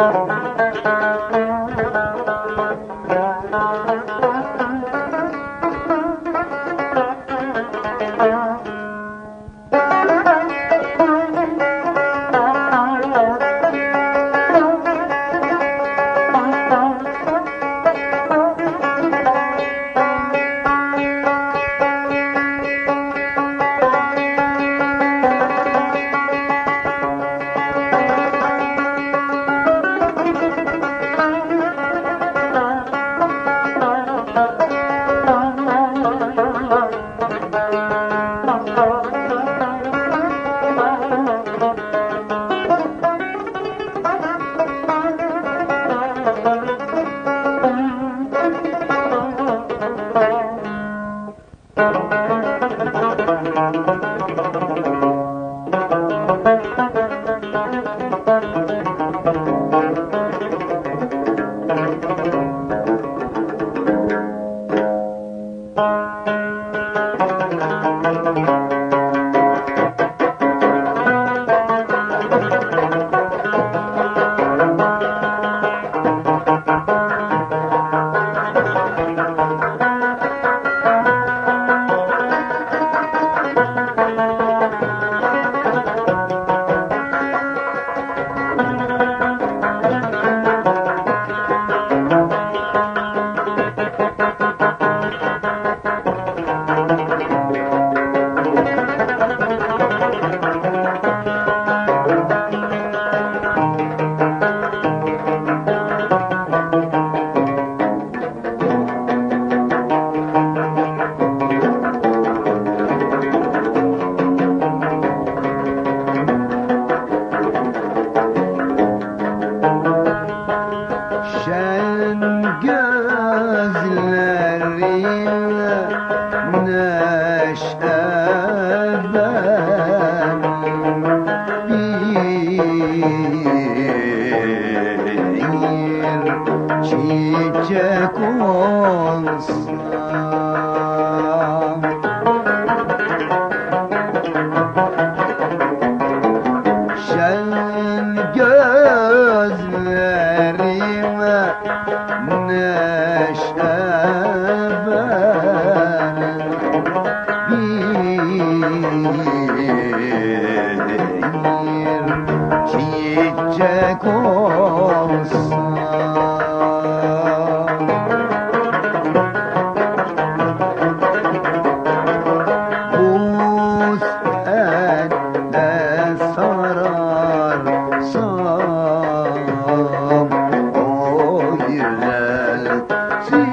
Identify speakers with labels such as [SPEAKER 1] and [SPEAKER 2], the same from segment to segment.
[SPEAKER 1] Thank you. neşe ben bir ateşte beni. ا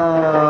[SPEAKER 1] Ah.